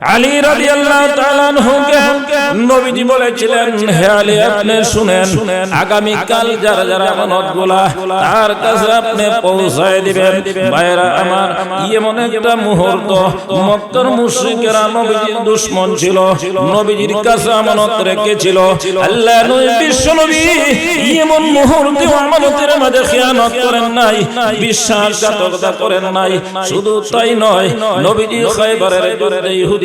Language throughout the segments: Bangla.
আলী রাদিয়াল্লাহু তাআলা নবীজি বলেছিলেন, হে আলী, আপনি শুনেন যারা যারা তার কাছে আপনি পৌঁছায় দিবেন। আমার একটা মুহূর্ত নবীজির ছিল, নবীজির কাছে আমানত রেখেছিল। আল্লাহ বিশ্ব নবী, এমন মুহূর্তে আমানতের মাঝে খেয়ানত করেন নাই, বিশ্বাসঘাতকতা করেন নাই, শুধু তাই নয়, নবীজি খাইবারের যুদ্ধে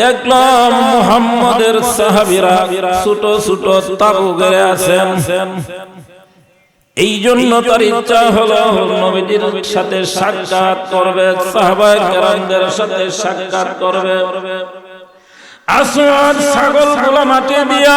দেখলাম মুহাম্মদের সাহাবিরা ছোট ছোট তাবু গেড়ে আছেন। এই জন্য তার ইচ্ছা হলো নবীজির সাথে সাক্ষাৎ করবে সাহাবায়ে কেরামদের সাথে সাক্ষাৎ করবে। আসওয়াদ ছাগলগুলা মাটি দিয়া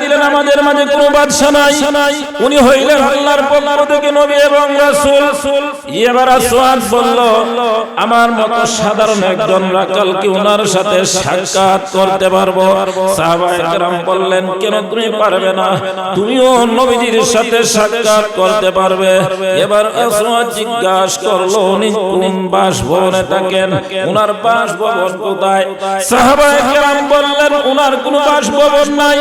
দিলেন আমার সাধারণ একজন রাকাল কি সাথে সাক্ষাৎ করতে পারব? বললেন, কেন তুমি পারবে না? তুমিও নবীজির সাথে সাক্ষাৎ করতে পারবে। এবার জিজ্ঞাসা করল, উনি কোন বাসভবনে থাকেন? ওনার বাসভবন কোথায়? বললেন বাস ভবন নাই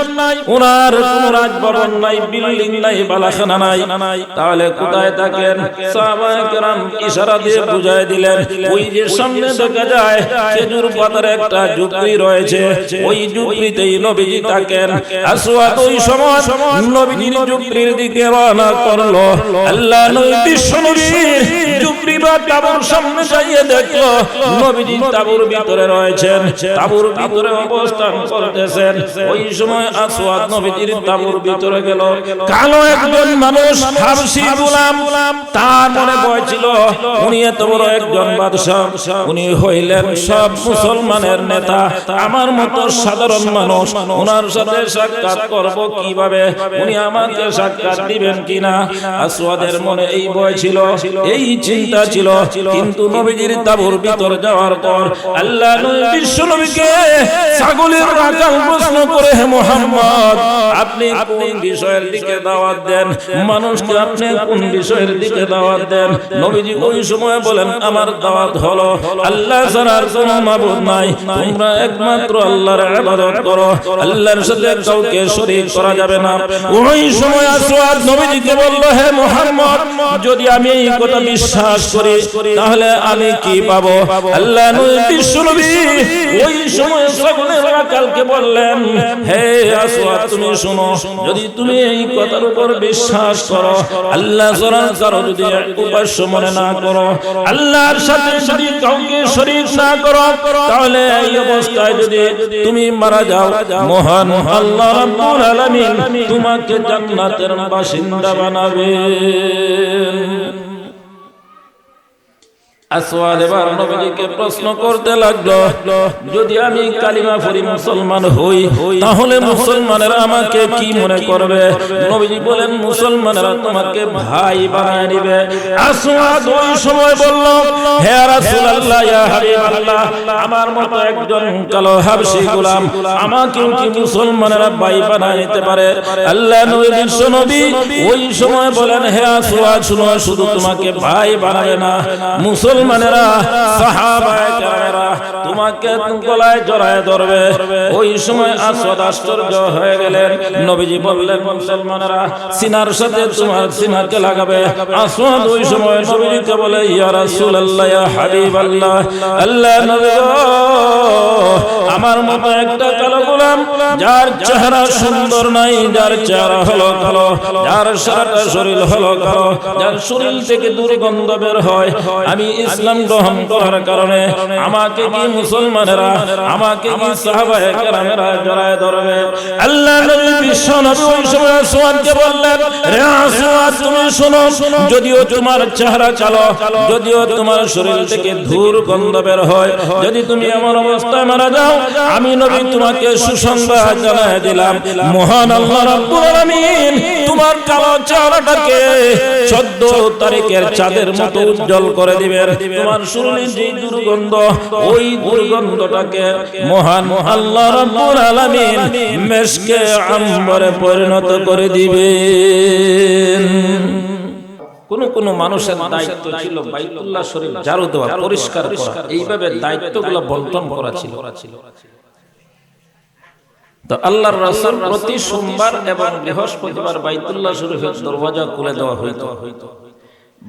ওনার কোন রাজভবন নাই, বিল্ডিং নাই, বালাখানা নাই। তাহলে কোথায় থাকেন? সাহাবায়ে কেরাম ইশারা দিয়ে বুঝায় দিলেন, ওই যে সামনে দেখা যায়, খেজুর পাতার একটা ঝুপড়ি রয়েছে, ওই ঝুপড়িতেই নবীজি থাকেন। আসওয়াদ ওই সময় নবীজির ঝুপড়ির দিকে রওনা করল। আল্লাহ নবী বিশ্ব নবীর ঝুপড়ি বা তাবুর সামনে যাইয়ে দেখল, নবীজি তাবুর ভিতরে রয়েছেন, তাবুর ভিতরে অবস্থান করতেছেন। ওই সময় আসওয়াদ নবীজির তাবুর ভিতরে গেল। কালো একজন মানুষ হাবশি গোলাম তার মনে ভয় ছিল উনি এত বড় একজন বাদশাহ উনি হইলেন সব মুসলমানের নেতা। আমার মতো সাধারণ মানুষ ওনার সাথে সাক্ষাৎ করব কীভাবে? উনি আমাকে সাক্ষাৎ দিবেন কিনা? আসওয়াদের মনে এই ভয় ছিল এই চিন্তা ছিল। কিন্তু নবীজির তাবুর ভিতর যাওয়ার পর আল্লাহ নবী বিশ্ব নবীকে ছাগলের রাখাল প্রশ্ন করে হে মোহাম্মদ আপনি কোন বিষয়ের দিকে দাওয়াত দেন? মানুষকে আপনি কোন বিষয়ের দিকে দাওয়াত দেন? নবীজি ওই সময় বলেন আমার দাওয়াত হলো আল্লাহ ছাড়ার কোনো মাবুদ নাই। তোমরা একমাত্র আল্লাহর ইবাদত করো। আল্লাহর সাথে কাউকে শরীক করা যাবে না। ওই সময় আসওয়াদ নবীজিকে বলল হে মোহাম্মদ যদি আমি এই কথা বিশ্বাস করি তাহলে আমি কি পাবো? আল্লাহ নবী বিশ্ব নবী ওই সময় সকলের কালকে বললেন হে আসওয়াদ, তুমি শুনো, যদি তুমি এই কথার উপর বিশ্বাস করো, আল্লাহ ছাড়া কারও যদি উপাস্য মনে না করো, আল্লাহর সাথে যদি কাউকে শরীক না করো, তাহলে এই অবস্থায় যদি তুমি মারা যাও, মহান আল্লাহ রাব্বুল আলামিন তোমাকে জান্নাতের বাসিন্দা বানাবে আসওয়াদ এবার প্রশ্ন করতে লাগল, যদি আমি কালিমা পড়ি মুসলমান হই, তাহলে মুসলমানেরা আমাকে কি মনে করবে? নবীজি বলেন মুসলমানেরা তোমাকে ভাই বানায় নিবে আসওয়াদ ওই সময় বলল, হে রাসূলুল্লাহ, ইয়া হাবিবাল্লাহ, আমার মতো একজন কালো হাবশী গোলাম আমাকেও কি মুসলমানেরা ভাই নিতে পারে? আল্লাহ ওই সময় বলেন হে আসওয়াদ শুনো, শুধু তোমাকে ভাই না মুসলমানেরা সাহাবায়ে কেরামেরা তোমাকে গলায় জড়ায় ধরবে। ওই সময় আসওয়াদ আশ্চর্য হয়ে গেলেন। নবীজি বললেন, মুসলমানেরা, সিনার সাথে তোমার সিনাকে লাগাবে। আসওয়াদ ওই সময় নবীজিকে বলে, ইয়া রাসূলুল্লাহ, ইয়া হাবিবাল্লাহ, আল্লাহ নবী আমার মতো একটা কালো গোলাম, যার চেহারা সুন্দর নাই, যার চেহারা হলো কালো, যার সারাটা শরীর হলো কালো, যার শরীর থেকে দুর্গন্ধ বের হয়। আমি ইসলাম গ্রহণ করার কারণে আমাকে কি মুসলমানেরা আমাকে কি সাহাবায়ে কেরামেরা জড়ায় ধরবে। আল্লাহ নবী বিশ্ব নবী সময় আসওয়াদকে বললেন রে আসওয়াদ তুমি শোনো যদিও তোমার চেহারা কালো যদিও তোমার শরীর থেকে ধূর গন্ধ বের হয়। যদি তুমি এমন অবস্থায় মারা যাও আমি নবী তোমাকে সুসংবাদ জানাই দিলাম। মহান আল্লাহ রাব্বুল আলামিন তোমার কালো চেহারাটাকে 14 তারিখের চাঁদের মতো উজ্জ্বল করে দিবেন। তোমার শরীরের যে দুর্গন্ধ ওই দুর্গন্ধটাকে মহান আল্লাহ রাব্বুল আলামিন মেশকে আম্বরে পরিণত করে দিবেন। কোন কোন মানুষের দায়িত্ব ছিল বাইতুল্লাহ শরীফ জারু দেওয়া পরিষ্কার করা। এইভাবে দায়িত্বগুলো বন্টন করা ছিল। তো আল্লাহর রাসূল প্রতি সোমবার এবং বৃহস্পতিবার বাইতুল্লাহ শরীফের দরওয়াজা খুলে দেওয়া হইতো।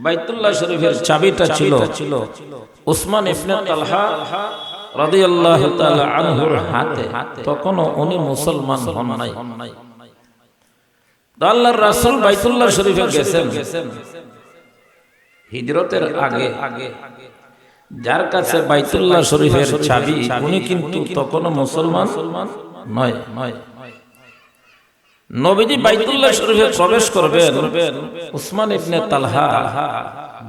বাইতুল্লাহ শরীফের চাবিটা ছিল ছিল উসমান ইবনে তালহা রাদিয়াল্লাহু তাআলা আনহুর হাতে। তখনও উনি মুসলমান হন নাই। তো আল্লাহর রাসূল বাইতুল্লাহ শরীফে গেছেন। হিজরতের আগে আগে। যার কাছে বাইতুল্লাহ শরীফের চাবি, উনি কিন্তু তখনও মুসলমান নয় নয়। নবীজি বাইতুল্লাহ শরীফে প্রবেশ করবেন, উসমান ইবনে তালহা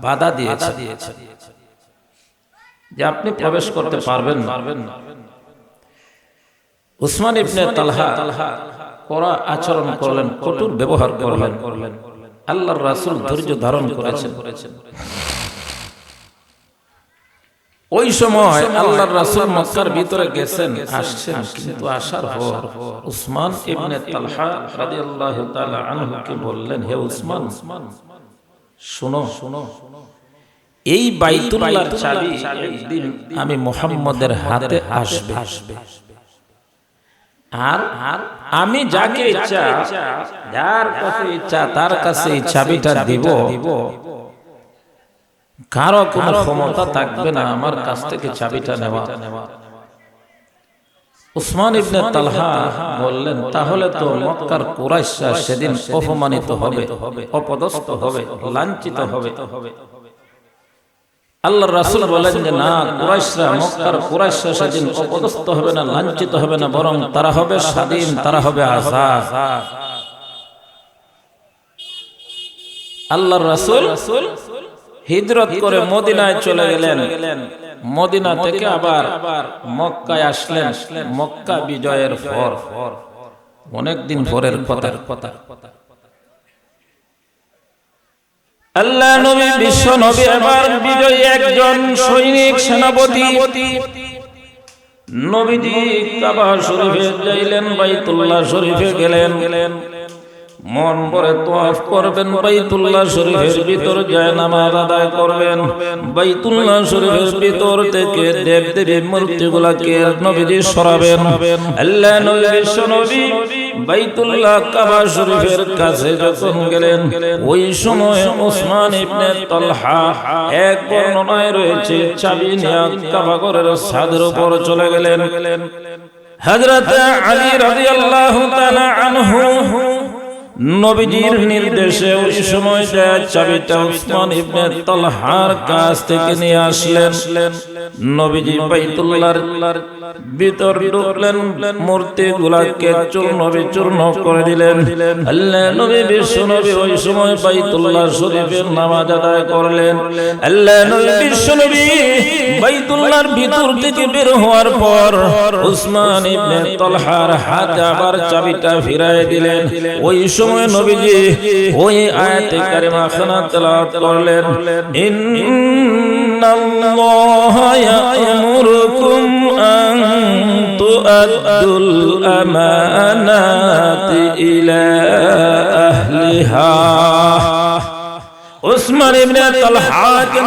বাধা দিয়েছে। যে আপনি প্রবেশ করতে পারবেন পারবেন না। উসমান ইবনে তালহা কড়া আচরণ করলেন কঠোর ব্যবহার করলেন। করলেন আল্লাহর রাসূল ধৈর্য ধারণ করেছেন করেছেন। ওই সময় আল্লাহর রাসূল মক্কার ভিতরে গেছেন আসছেন কিন্তু আসার পর উসমান ইবনে তালহা রাদিয়াল্লাহু তাআলা আনহুকে বললেন হে উসমান শুনো শুনো এই বাইতুল্লাহর চাবি একদিন আমি মুহাম্মদের হাতে আসবে। আসবে। আর আমি যাকে ইচ্ছা যার কাছে ইচ্ছা তার কাছে এই চাবিটা দিব। কারও কোনো ক্ষমতা থাকবে না আমার কাছ থেকে চাবিটা নেওয়া। উসমান ইবনে তালহা বললেন তাহলে তো মক্কার কুরাইশরা সেদিন অপমানিত হবে অপদস্থ হবে লাঞ্ছিত হবে। আল্লাহ রাসূল বলেন যে না কুরাইশরা মক্কার কুরাইশরা সেদিন অপদস্থ হবে না লাঞ্ছিত হবে না বরং তারা হবে স্বাধীন তারা হবে আজাদ। আল্লাহর রাসূল হিজরত করে মদিনায় চলে গেলেন। মদিনা থেকে আবার মক্কায় আসলেন। মক্কা বিজয়ের পর। অনেকদিন পরের কথার কথা। আল্লাহ নবী বিশ্ব নবী এবার বিজয়ী একজন সৈনিক সেনাপতি। নবীজি কাবা শরীফে যাইলেন বাইতুল্লাহ শরীফে গেলেন গেলেন। মন ভরে করবেন, বাইতুল্লাহ শরীফের ভিতর আদায় করবেন। বাইতুল্লাহ শরীফের ভিতর থেকে দেব দেবী মূর্তিগুলাকে নবীজি সরাবেন। আল্লাহ নবী বাইতুল্লাহ কাবা শরীফের কাছে যখন গেলেন, ওই সময় ওসমান ইবনে তালহা এক বর্ণনায় রয়েছে, চাবি কাবা ছাদের উপর চলে গেলেন। হযরত আলী রাদিয়াল্লাহু তাআলা আনহু নবীজির নির্দেশে ওই সময় চাবিটা উসমান ইবনে তালহার কাছ থেকে নিয়ে আসলেন। নবীজি বাইতুল্লাহর ভিতর ঢুকলেন, মূর্তি গুলাকে চূর্ণ বিচূর্ণ করে দিলেন। আল্লাহ নবী, বিশ্ব নবী ওই সময় বাইতুল্লাহ শরীফের নামাজ আদায় করলেন। আল্লাহ নবী, বিশ্ব নবী বাইতুল্লাহর ভিতর থেকে বের হওয়ার পর উসমান ইবনে তলহার হাতে আবার চাবিটা ফিরায় দিলেন। ওই সময় নবীজি ওই আয়াতে কারিমা খানা তেলাওয়াত করলেন। ইন্নাল্লাহা يأمركم أن تؤدوا الأمانات إلى أهلها. উসমান ইবনে তালহাকে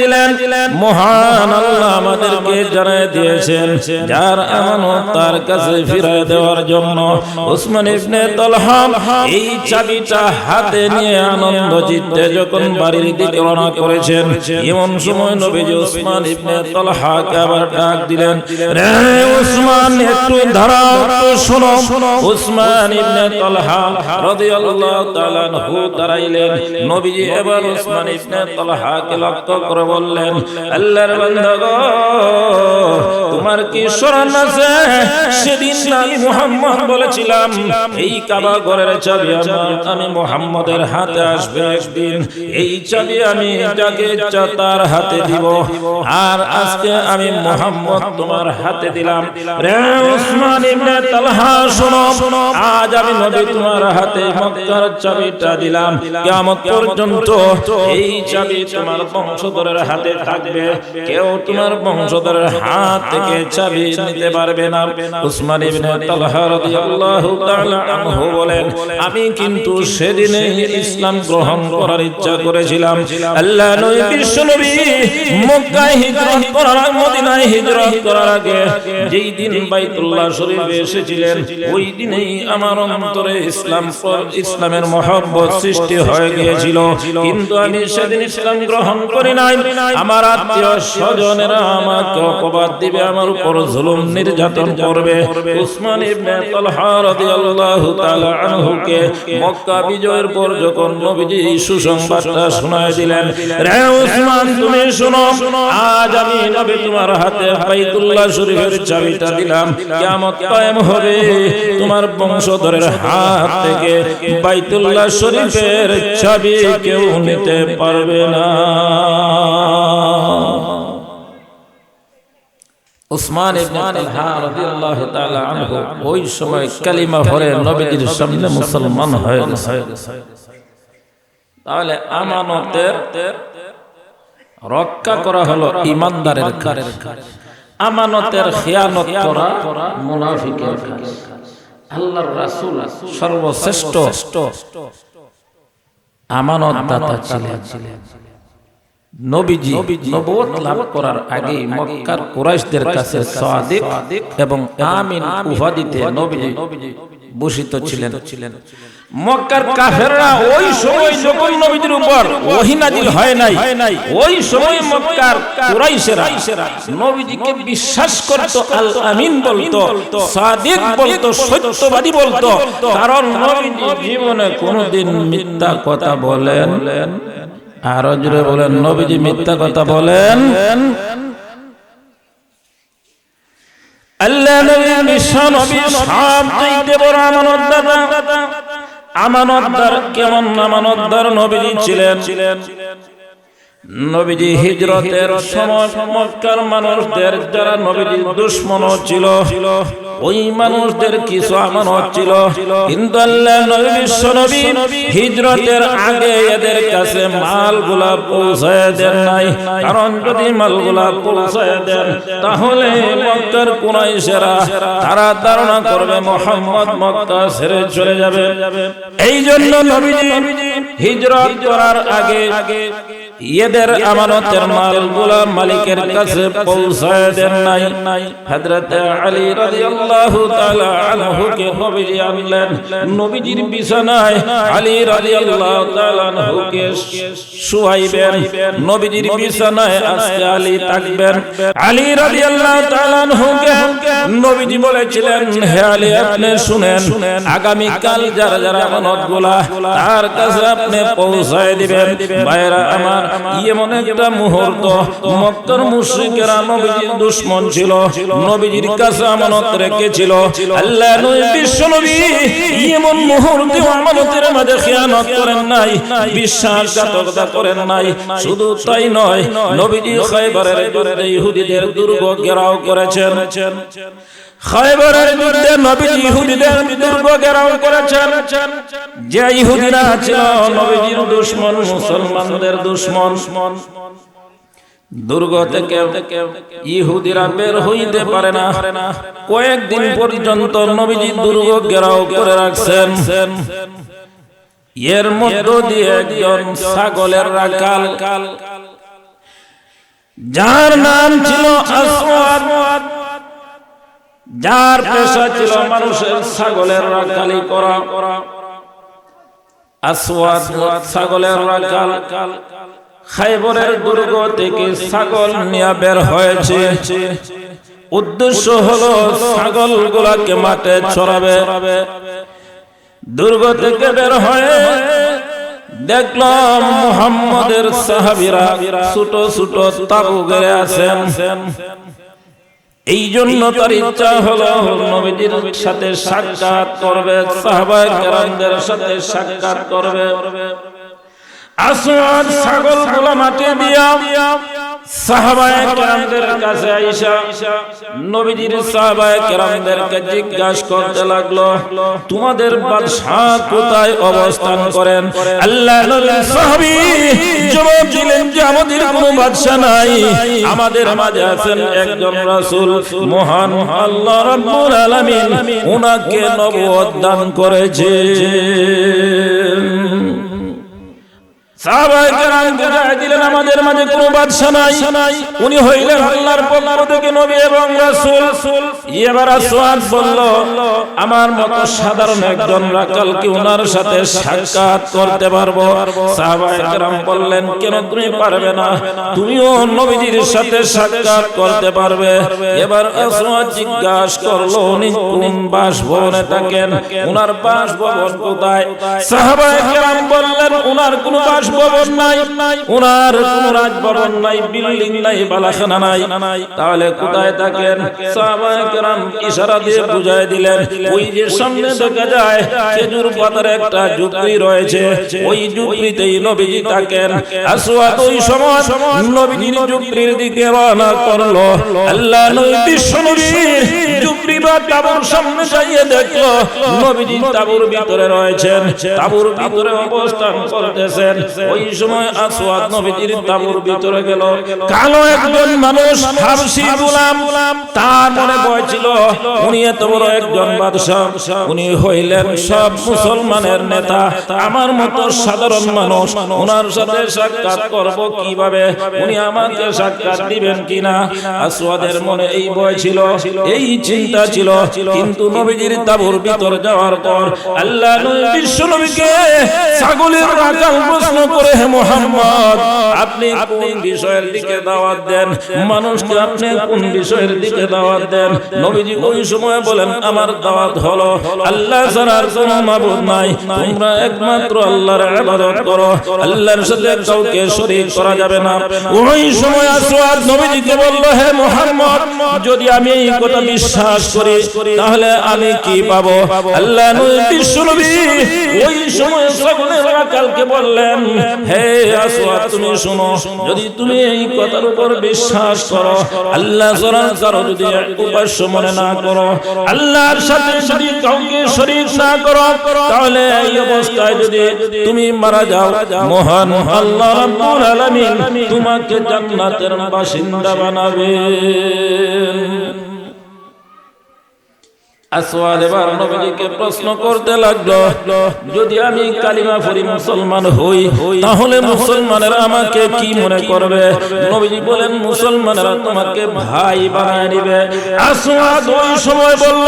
দিলেন, মহান আল্লাহ দিয়েছেন যখন বাড়ির দিকে রওনা করেছেন, এমন সময় নবীজি উসমান ইবনে তালহাকে আবার ডাক দিলেন, রে একটু দাঁড়াও শোনো। উসমান ইবনে তালহা রাদিয়াল্লাহু তাআলা আনহু দাঁড়াইলেন নবীজি এবার উসমান ইবনে তালহাকে লক্ষ্য করে বললেন, আল্লাহর বান্দা গো তোমার কি স্মরণ আছে? সেদিন আমি মুহাম্মদ বলেছিলাম, এই কাবা ঘরের চাবি আমার, আমি মুহাম্মদের হাতে আসবে একদিন, এই চাবি আমি যাকে ইচ্ছা তার হাতে দিব, আর আজকে আমি মুহাম্মদ তোমার হাতে দিলাম। রে উসমান ইবনে তালহা, শোনো, আজ আমি নবী তোমার হাতে মক্কার চাবিটা দিলাম। কিয়ামত পর্যন্ত এই চাবি তোমার বংশধরের হাতে থাকবে। কেউ তোমার বংশধরের হাত থেকে চাবি নিতে পারবে না। উসমান ইবনে তালহা রাদিয়াল্লাহু তাআলা আনহু বলেন, আমি কিন্তু সেদিনে ইসলাম গ্রহণ করার ইচ্ছা করেছিলাম। আল্লাহ নবী বিশ্ব নবী মক্কায় হিজরত করার মদিনায় হিজরত করার আগে যেই দিন বাইতুল্লাহ শরীফে এসেছিলেন, ওই দিনেই আমার অন্তরে ইসলাম ইসলামের মহব্বত সৃষ্টি হয়ে গিয়েছিল। কিন্তু আমি সেদিন ইসলাম গ্রহণ করি নাই। আমার আত্মীয় স্বজনেরা আমাকে অপবাদ দিবে আমার উপর জুলুম নির্যাতন করবে। উসমান ইবনে তালহা রাদিয়াল্লাহু তাআলা আনহুকে মক্কা বিজয়ের পর যখন নবীজি সুসংবাদটা শোনায় দিলেন রে উসমান তুমি শোনো। আজ আমি নবী তোমার হাতে বাইতুল্লাহ শরীফের চাবিটা দিলাম। কিয়ামত কায়েম হবে। তোমার বংশধরের হাত থেকে বাইতুল্লাহ শরীফের চাবি কেউ নিতে পারবে না। উসমান ওই সময় কালিমা নবীজির সামনে মুসলমান হয়ে তাহলে আমানতের রক্ষা করা হলো ইমানদারের আমানতের খেয়ানত করা মুনাফিকের আল্লাহর রাসূল সর্বশ্রেষ্ঠ আমানত দাতা ছিলেন। নবীজি নবুয়ত লাভ করার আগে মক্কার কুরাইশদের কাছে সাদিক এবং আমিন উপাধিতে নবীজি ভূষিত ছিলেন। ছিলেন। মক্কার কাফেররা ওই সময় যখন নবীজির উপর ওহী নাজিল হয় নাই। ওই সময় মক্কার কুরাইশেরা নবীজিকে বিশ্বাস করত আল আমিন বলতো সাদিক বলতো সত্যবাদী বলতো। কারণ নবীজি জীবনে কোনোদিন মিথ্যা কথা বলেন। আর জুড়ে বলেন নবীজি মিথ্যা কথা বলেন। আল্লাহ নবী বিশ্ব নবী সব চাইতে বড় আমানতদার আমানতদার কেমন আমানতদার নবীজি ছিলেন? নবীজি হিজরতের সময় মক্কার মানুষদের যারা নবীজির দুশ্মন ছিল ওই মানুষদের কিছু আমানত ছিল। কিন্তু আল্লাহ নবী বিশ্ব নবী হিজরতের আগে এদের কাছে মালগুলা পৌঁছায় দেন নাই। কারণ যদি মালগুলা পৌঁছায় দেন তাহলে মক্কার কুরাইশেরা তারা ধারণা করবে মোহাম্মদ মক্কা ছেড়ে চলে যাবে। এই জন্য নবীজি হিজরত করার আগে আগে এদের আমানতের মালগুলা মালিকের কাছে পৌঁছায় দেন নাই। হযরত আলী রাদিয়াল্লাহু তাআলা আনহুকে নবীজি আনলেন। নবীজির বিছানায় আলী রাদিয়াল্লাহু তাআলা আনহুকে শুয়াইবেন। নবীজির বিছানায় আজকে আলী থাকবেন। আলী রাদিয়াল্লাহু তাআলা আনহুকে নবীজি বলেছিলেন, হে আলী, আপনি শুনেন আগামী কাল যারা যারা আমানতগুলা তার কাছে আপনি পৌঁছায় দিবেন। ভাইরা আমার এমন একটা মুহূর্ত। মক্কার মুশরিকেরা নবীজির ছিল। নবীজির কাছে আমানত রেখেছিল। আল্লাহ নবী, বিশ্ব নবী, এমন মুহূর্তে আমানতের মাঝে খেয়ানত করেন নাই, বিশ্বাসঘাতকতা করেন নাই। শুধু তাই নয়, নবীজি খাইবারের ইহুদিদের দুর্গ ঘেরাও ইহুদিদের দুর্গ ঘেরাও করেছেন। যে ইহুদিরা ছিল, নবীজির দুশমন, মুসলমানদের দুশমন দুর্গ থেকে ইহুদিরা বের হইতে পারে না। কয়েকদিন পর্যন্ত নবীজি দুর্গ করে রাখছেন। এর মধ্য দিয়ে একজন ছাগলের রাখাল। যার নাম ছিল যার পেশা ছিল মানুষের ছাগলের রাখালি করা। আসওয়াদ ছাগলের রাখাল। খাইবরের দুর্গ থেকে ছাগল নিয়ে বের হয়েছে। উদ্দেশ্য হলো ছাগল গুলাকে মাঠে ছড়াবে। দুর্গ থেকে বের হয়ে দেখলাম মুহাম্মদের সাহাবিরা ছোট ছোট তাবু গেড়ে আছেন। এই জন্য তার ইচ্ছা হলো নবীজির সাথে সাক্ষাৎ করবে, সাহাবায়ে কেরামদের সাথে সাক্ষাৎ করবে। আসওয়াদ ছাগলগুলা মাটি দিয়া সাহাবায়ে কেরামদের কাছে আইসা নবীজির সাহাবায়ে কেরামদেরকে জিজ্ঞাসা করতে লাগল, তোমাদের বাদশাহ কোথায় অবস্থান করেন? আল্লাহ নবীর জবাব দিলেন যে আমাদের কোনো বাদশা নাই। আমাদের মাঝে আছেন একজন রাসূল, মহান আল্লাহ রাব্বুল আলামিন। ওনাকে নবুয়ত দান জানায় দিলেন আমার সাধারণ একজন রাকাল কি সাথে সাক্ষাৎ করতে পারব? বললেন, কেন তুমি পারবে না? তুমিও নবীজির সাথে সাক্ষাৎ করতে পারবে। এবার জিজ্ঞাসা করল, উনি কোন বাসভবনে থাকেন? ওনার বাসভবন কোথায়? বললেন কোনো বাস বাসভবন নাই ওনার কোন রাজভবন নাই, বিল্ডিং নাই, বালাখানা নাই। তাহলে কোথায় থাকেন? সাহাবায়ে কেরাম ইশারা দিয়ে বুঝায় দিলেন, ওই যে সামনে দেখা যায়, খেজুর পাতার একটা ঝুপড়ি রয়েছে, ওই ঝুপড়িতেই নবীজি থাকেন। আসওয়াদ ওই সময় নবীজির ঝুপড়ির দিকে রওনা করল। আল্লাহ নবী বিশ্ব নবীর ঝুপড়ি বা তাবুর সামনে যাইয়ে দেখল, নবীজি তাবুর ভিতরে রয়েছেন, তাবুর ভিতরে অবস্থান করতেছেন। ওই সময় আসওয়াদ নবীজির তাবুর ভিতরে গেল। কালো একজন মানুষ হাবশি গোলাম তার মনে ভয় ছিল উনি এত বড় একজন বাদশাহ উনি হইলেন সব মুসলমানের নেতা। আমার মতো সাধারণ মানুষ ওনার সাথে সাক্ষাৎ করব কীভাবে? উনি আমাকে সাক্ষাৎ দিবেন কিনা? আসওয়াদের মনে এই ভয় ছিল এই চিন্তা ছিল। কিন্তু নবীজির তাবুর ভিতর যাওয়ার পর আল্লাহ নবী বিশ্ব নবীকে ছাগলের রাখাল প্রশ্ন করে হে মোহাম্মদ আপনি কোন বিষয়ের দিকে দাওয়াত দেন? মানুষকে আপনি কোন বিষয়ের দিকে দাওয়াত দেন? নবীজি ওই সময় বলেন আমার দাওয়াত হলো আল্লাহ ছাড়ার কোনো মাবুদ নাই। তোমরা একমাত্র আল্লাহর ইবাদত করো। আল্লাহর সাথে কাউকে শরীক করা যাবে না। ওই সময় আসওয়াদ নবীজিকে বলল হে মোহাম্মদ যদি আমি এই কথা বিশ্বাস করি তাহলে আমি কি পাবো? আল্লাহ নবী বিশ্ব নবী ওই সময় সকলের কালকে বললেন হে আসওয়াদ, তুমি শুনো, যদি তুমি এই কথার উপর বিশ্বাস করো, আল্লাহ ছাড়া কারও যদি উপাস্য মনে না করো, আল্লাহর সাথে যদি কাউকে শরীক না করো, তাহলে এই অবস্থায় যদি তুমি মারা যাও, মহান আল্লাহ রাব্বুল আলামিন তোমাকে জান্নাতের বাসিন্দা বানাবেন। আসওয়াদ এবার প্রশ্ন করতে লাগল, যদি আমি কালিমা পড়ি মুসলমান হই, তাহলে মুসলমানেরা আমাকে কি মনে করবে? নবীজি বলেন মুসলমানেরা তোমাকে ভাই বানিয়ে দিবে। আসওয়াদ ওই সময় বলল,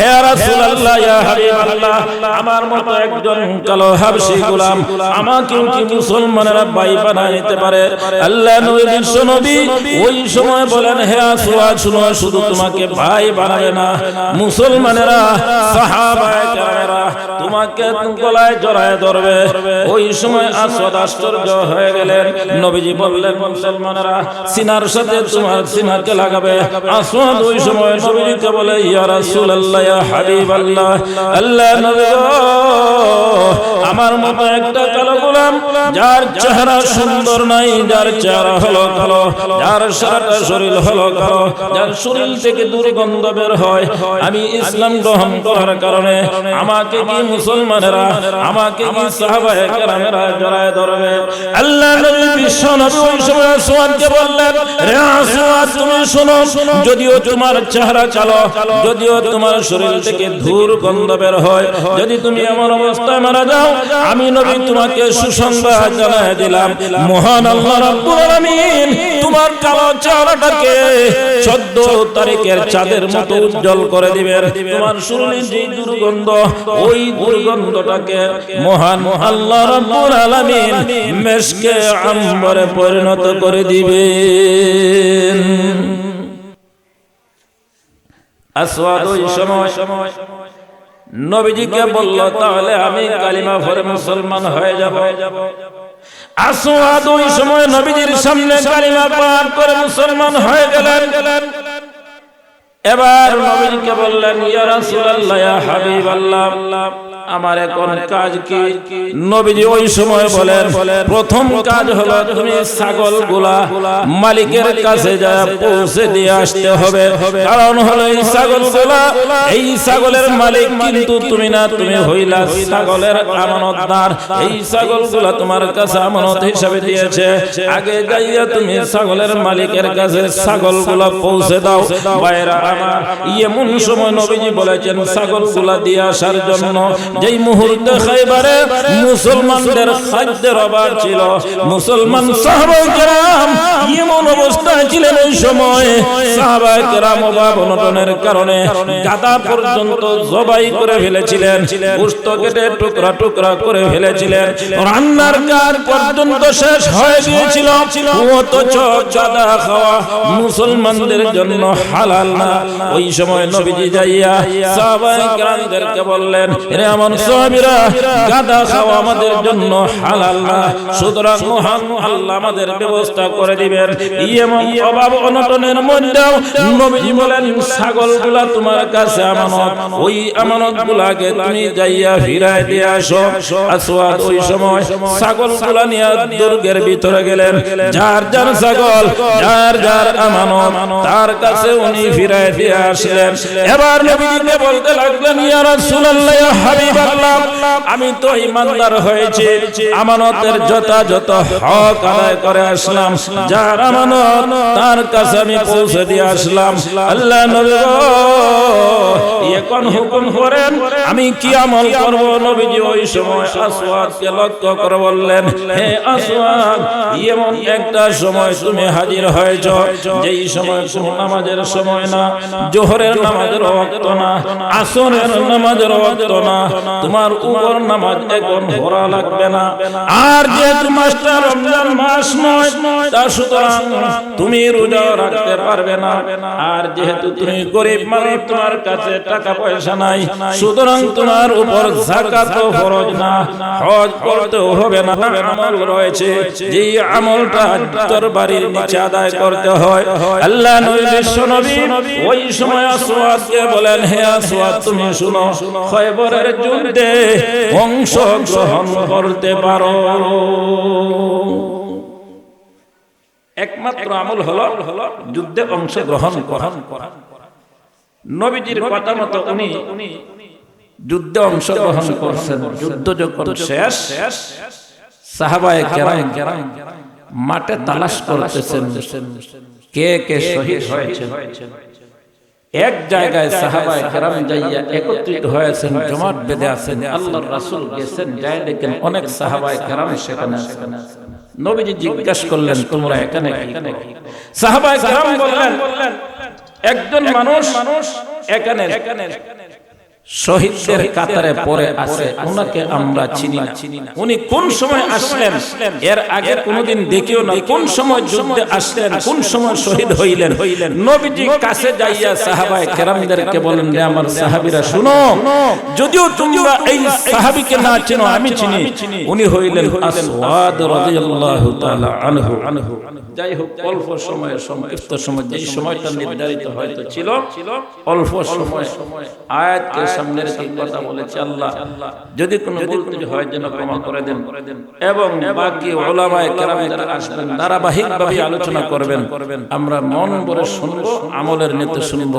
হে রাসূলুল্লাহ, ইয়া হাবিবাল্লাহ, আমার মতো একজন কালো হাবশী গোলাম আমাকে কি মুসলমানেরা ভাই নিতে পারে? আল্লাহ নবী নবী ওই সময় বলেন, হে আসওয়াদ শুনো, শুধু তোমাকে ভাই না মুসলমান মুসলমানেরা সাহাবায়ে কেরামেরা তোমাকে গলায় জড়ায় ধরবে। ওই সময় আশ্চর্য হয়ে গেলেন। নবীজি বললেন, মুসলমানেরা, সিনার সাথে তোমার সিনাকে লাগাবে। আসদ ওই সময় নবীজিকে বলে, ইয়া রাসূলুল্লাহ, ইয়া হাবিবাল্লাহ, আল্লাহ নবী আমার মতো একটা কালো গোলাম যার চেহারা সুন্দর নাই, যার চেহারা হলো কালো, যার সারাটা শরীর হলো কালো, যার শরীর থেকে দুর্গন্ধ বের হয়, আমি ইসলাম গ্রহণ করার কারণে আমাকে কি মুসলমানেরা, আমাকে কি সাহাবায়ে কেরামেরা জড়ায় ধরবে? আল্লাহ নবী বিশ্ব নবী ওই সময় আসওয়াদকে বললেন, রে আসওয়াদ, তুমি শোনো, যদিও তোমার চেহারা কালো, যদিও তোমার শরীর থেকে ধূর গন্ধ বের হয়, যদি তুমি এমন অবস্থায় মারা যাও, আমি নবী তোমাকে সুসংবাদ দিলাম। মহান আল্লাহ রাব্বুল আলামিন, তোমার কালো চেহারাটাকে 14 তারিখের চাঁদের মতো উজ্জ্বল করে দিবেন। তোমার যে দুর্গন্ধ, ওই দুর্গন্ধটাকে মহান আল্লাহ রাব্বুল আলামিন মেশকে আম্বরে পরিণত করে দিবেন। আসওয়াদ ওই সময় নবীজিকে বলল, তাহলে আমি কালিমা ভরে মুসলমান হয়ে যাব। আসওয়াদ ওই সময় নবীজির সামনে কালিমা পাঠ করে মুসলমান হয়ে গেলেন। এবার নবীজিকে বললেন, ইয়া রাসূলুল্লাহ, ইয়া হাবিবাল্লাহ। আমার এখন কাজ কি? নবীজি ওই সময় বলেন প্রথম কাজ হলো তুমি ছাগলগুলা মালিকের কাছে যা পৌঁছে দিয়ে আসতে হবে। কারণ হলো এই ছাগলগুলা এই ছাগলের মালিক কিন্তু তুমি না তুমি হইলা ছাগলের আমানতদার। এই ছাগলগুলা তোমার কাছে আমানত হিসাবে দিয়েছে। আগে যাইয়া তুমি ছাগলের মালিকের কাছে ছাগলগুলা পৌঁছে দাও। বাইরা আমার এমন সময় নবীজি বলেছেন ছাগলগুলা দিয়ে আসার জন্য যেই মুহূর্তে খাইবারে মুসলমানদের খাদ্যের অভাব ছিল মুসলমান সাহাবায়ে কেরাম এমন অবস্থায় ছিলেন ওই সময়। সাহাবায়ে কেরাম অভাব অনটনের কারণে গাদা পর্যন্ত জবাই করে ফেলেছিলেন গোশত কেটে টুকরা টুকরা করে ফেলেছিলেন। রান্নার কাজ পর্যন্ত শেষ হয়ে গিয়েছিল। অথচ গাদা খাওয়া মুসলমানদের জন্য হালাল না। ওই সময় নবীজি যাইয়া সাহাবায়ে কেরামদেরকে বললেন রে আমার সাহাবীরা গাদা খাওয়া আমাদের জন্য হালাল না। সুতরাং মহান আল্লাহ আমাদের ব্যবস্থা করে দিবেন। এমন অভাব অনটনের মধ্যেও নবীজি বলেন ছাগলগুলা তোমার কাছে আমানত। ওই আমানত গুলাকে তুমি যাইয়া ফিরাই দিয়ে আসো। আসওয়াদ ওই সময় ছাগলগুলা নিয়ে দুর্গের ভিতরে গেলেন। যার যার ছাগল যার যার আমানত তার কাছে উনি ফিরাই দিয়ে আসলেন। এবার নবীজিকে বলতে লাগলেন ইয়া রাসূলুল্লাহ ইয়া আমি তো ইমানদার হয়েছি। আমানতের যথাযথ হক আদায় করে আসলাম। যার আমানত, তার কাছে আমি পৌঁছে দিয়ে আসলাম। আল্লাহ নবী এখন হুকুম করেন? আমি কি আমল করব? নবীজি ওই সময় আসওয়াদকে লক্ষ্য করে বললেন, হে আসওয়াদ, এমন একটা সময় তুমি হাজির হয়েছ, যেই সময় কোন নামাজের সময় না, জোহরের নামাজের ওয়াক্ত না, আসরের নামাজের ওয়াক্ত না, তোমার উপর নামাজ এখন পড়া লাগবে না। আর যেহেতু মাস্টার রমজান মাস নয়, তা সুতরাং তুমি রোজা রাখতে পারবে না। আর যেহেতু তুমি গরিব মানুষ তোমার কাছে টাকা পয়সা নাই। সুতরাং তোমার উপর যাকাত ফরজ না। হজ করতেও হবে না। আমল রয়েছে। যে আমলটা তোর বাড়ির নিচে আদায় করতে হয়। আল্লাহ নবী বিশ্ব নবী ওই সময় আসওয়াদকে বলেন হে আসওয়াদ তুমি শুনো খয়বরের যুদ্ধে অংশ গ্রহণ করতে পারো। একমাত্র আমল হলো যুদ্ধে অংশ গ্রহণ করা। নবীজির কথা মতো উনি যুদ্ধে অংশ গ্রহণ করছেন যুদ্ধ যখন শেষ সাহাবায়ে কেরাম মাঠে তালাশ করতেছেন কে কে শহীদ হয়েছে এক জায়গায় সাহাবায়ে কেরাম যাইয়া একত্রিত হয়েছেন জমাট বেঁধে আছেন। আল্লাহর রাসূল গেছেন যাই দেখেন অনেক সাহাবায়ে কেরাম সেখানে আছেন। নবীজি জিজ্ঞাসা করলেন তোমরা এখানে কি সাহাবায়ে কেরাম বললেন একজন মানুষ মানুষ এখানে শহীদদের কাতারে পরে আছে। ওনাকে আমরা চিনি না। উনি কোন সময় আসলেন? এর আগে কোনোদিন দেখিও না। কোন সময় যুদ্ধে আসলেন? কোন সময় শহীদ হইলেন? হইলেন? নবীজি কাছে যাইয়া সাহাবায়ে কেরামদেরকে বলেন রে আমার সাহাবীরা শুনো। যদিও তোমরা এই সাহাবীকে না চেনো আমি চিনি উনি হইলেন আসওয়াদ রাদিয়াল্লাহু তাআলা আনহু। আনহু। যাই হোক অল্প সময়ের সংক্ষিপ্ত সময় যে সময়টা নির্ধারিত হয়তো ছিল অল্প সময় আয়াতকে সামনে রেখে কথা বলেছে আল্লাহ। যদি কোনো ভুল ত্রুটি হয় যেন ক্ষমা করে দেন। এবং বাকি ওলামায় কেরামে যারা আসবেন ধারাবাহিকভাবে আলোচনা করবেন আমরা মন ভরে শুনব আমলের নেতা শুনব